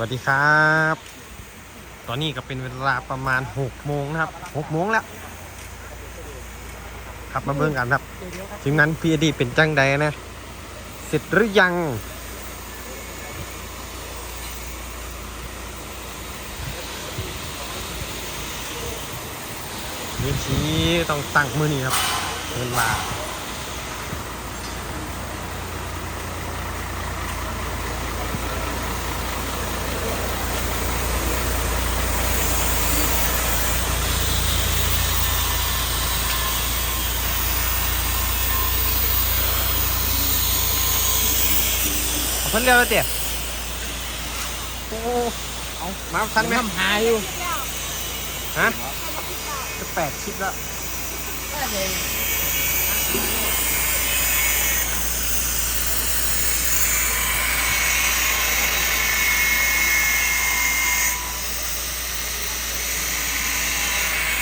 วัสดีครับ ตอนนี้ก็เป็นเวลาประมาณ6โมงนะครับ6โมงแล้ว ครับมาเบิ่งกันครับทีมงานพีดีเป็นจังใดนะ เสร็จหรือยังวิธีต้องตั้งมือนี่ครับเวลา เอาเพิ่นเร็วเลยเตี๋ยโอ้เอามาทันไหมทำหายอยู่ฮะจะแปดชิปแล้ว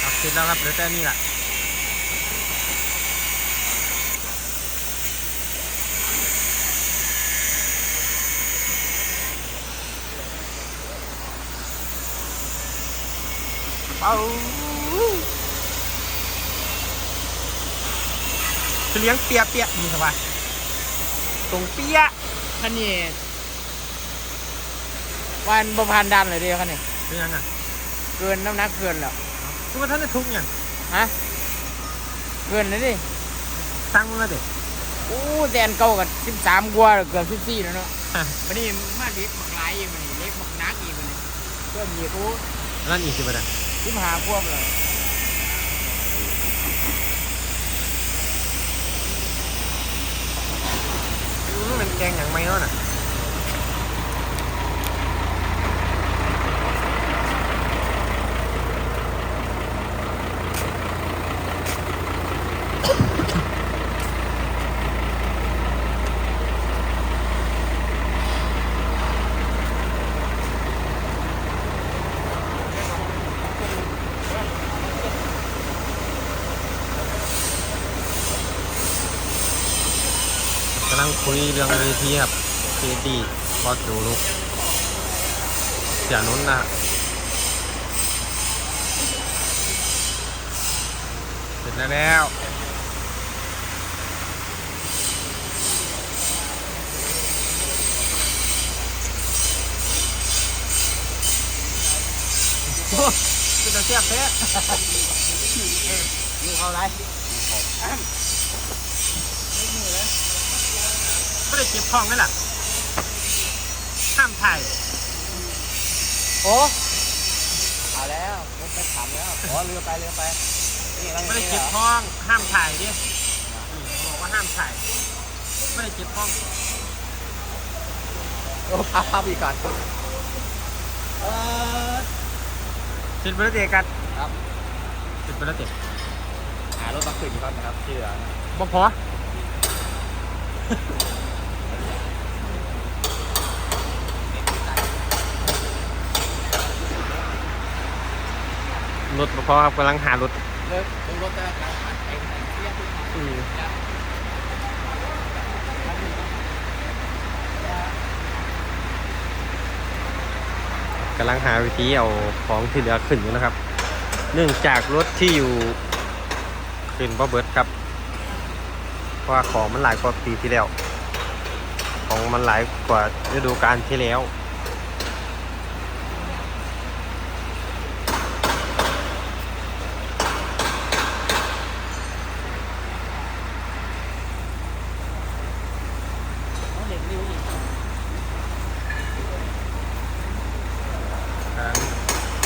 ครับเสร็จแล้วครับเหลือแต่นี่แหละ เป้าคือเลี้ยงเปียเปียนี่ครับว่าตรงเปียคันนี้วันประพันดันเลยเดียวคันนี้เป็นยังไงเกินน้ำหนักเกินแล้วคือว่าท่านได้ทุกอย่างฮะเกินเลยดิสร้างมันมาเด็อู้แตนเก่ากับสิบสามกว่าเกือบสิบสี่แล้วเนาะวันนี้มาเล็กมักหลายอีกวันนี้เล็กมักนักอีกวันนี้เพิ่มอีกอู้นั่นอีกสิบนะ สิมหาพวกเลยอืมมันแกงอย่างไม่เนาะน่ะ คุยเรื่องเวทีครับเจดีบอสโจลุกเสียนุนนะเสร็จแล้วโอ้เป็นตาเสียบแท้อยู่เขาไร ไม่ได้เก็บท้องนั่นแหละห้ามถ่ายโอ้เอาแล้วรถไปถามแล้วอ๋อเรือไปเรือไปนี่อะไรไม่ได้เก็บท้องห้ามถ่ายดิอืมบอกว่าห้ามถ่ายไม่ได้เก็บท้องโอ้พาพาไปก่อนเออเสร็จไปแล้วเด็กกันครับเสร็จไปแล้วเด็กหารถบัสขึ้นก่อนนะครับที่เหลือบ่พอ รถพอครับกำลังหารถกลงรถได้การผ่านไปเรียกที่อืมกำลังหาวิธีเอาของที่เหลือขึ้นอยู่นะครับ เนื่องจากรถที่อยู่ขึ้นบ่เบิดครับ เพราะว่าของมันหลายกว่าปีที่แล้ว ของมันหลายกว่าฤดูกาลที่แล้ว เด็กริ้วอีก อ่า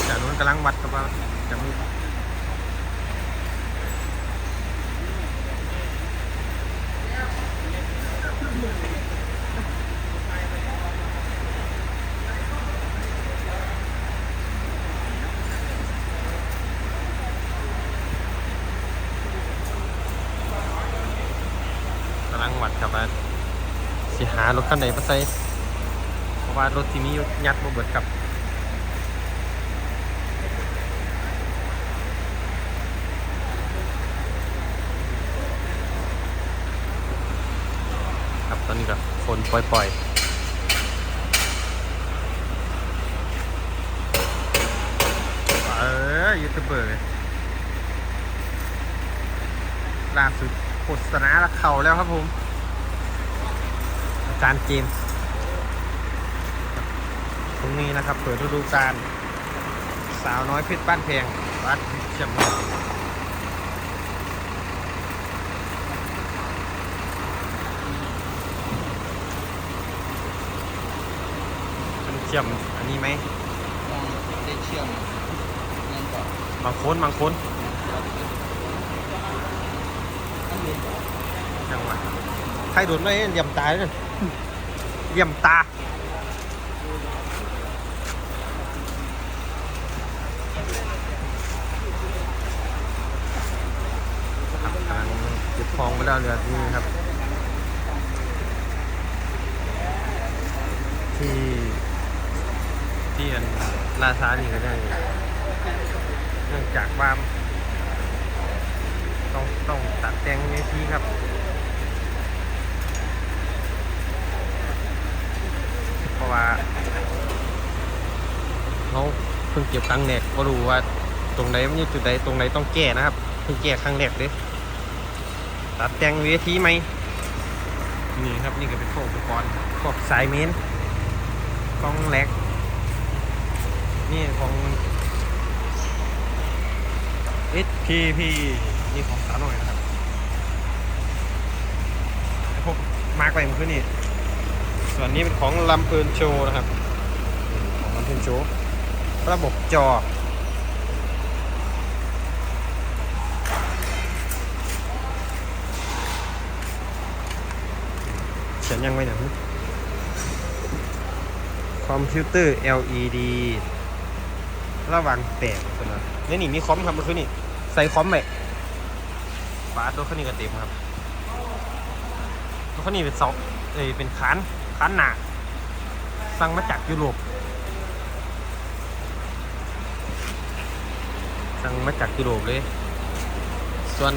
จา กำลังวัดกับว่าจะมีกำลังวัดครับว่าสิหารถคันไหนมาใส่เพราะว่ารถที่มีอยู่ยัดบ่เบิดครับ นปล่อยๆเออยูทูบเบอร์ล่าสุดโฆษณาละเข่าแล้วครับผม อาจารย์เจมส์ตรงนี้นะครับ เปิดฤดูกาลสาวน้อยพิษบ้านแพงวัดเชียงใหม่ ชื่อมอันนี้ไหมได้เชื่อมเงินก่อนบางคนบางคนจังหวะใครโดนไม่เหลี่ยมตาเลยเหลี่ยมตาครับกำลังเก็บของไปแล้วเรือนี่ครับที่ที่อัน ลาซานี่ก็ได้เนื่องจากว่าต้องต้องตัดแต่งเวทีครับเพราะว่าเขาเพิ่งเก็บครั้งแรกก็รู้ว่าตรงไหนมันอยู่จุดใดตรงไหนต้องแก้นะครับเพิ่งแก้ครั้งแรกเลยตัดแต่งเวทีไหมนี่ครับนี่ก็เป็นพวกอุปกรณ์พวกสายเมนกล้องแหลก นี่ของ SPP นี่ของสาวหน่อยนะครับพวกมาร์กไปมันคือนี่ ส่วนนี้เป็นของลำเพลินโชนะครับ ของลำเพลินโชระบบจอเขียนยังไว้หนังคอมพิวเตอร์ LED ระวังแตกตัวนั้นนี่นี่มีคอมครับเมื่อคืนนี่ใส่คอมไหมฝาตัวคันนี้ก็เต็มครับตัวคันนี้เป็นสองเอ้ยเป็นคานคานหนาสั่งมาจากยุโรปสั่งมาจากยุโรปเลย ส่วน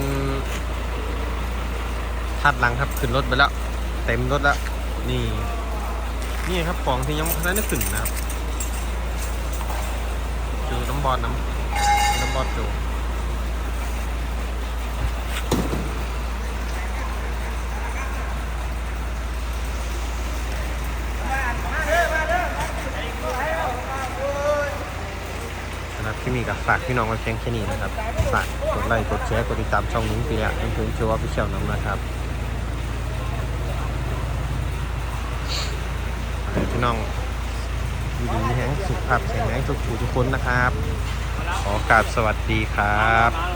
ทัดหลังครับขึ้นรถไปแล้ว เต็มรถแล้ว นี่ นี่ครับของที่ยังไม่ได้ขึ้นนะครับำบอลน้ำน้ำบอลจูสำหรับที่มีกับฝากพี่น้องไว้เพียงแค่นี้นะครับ ฝากกดไลค์กดแชร์กดติดตามช่องนุ้งปีละเป็นเพื่อนชัวร์พิเชียวน้ำนะครับพี่น้องดีมีแห้ง สุขภาพแข็งแรงทุกผู้ทุกคนนะครับ ขอกราบสวัสดีครับ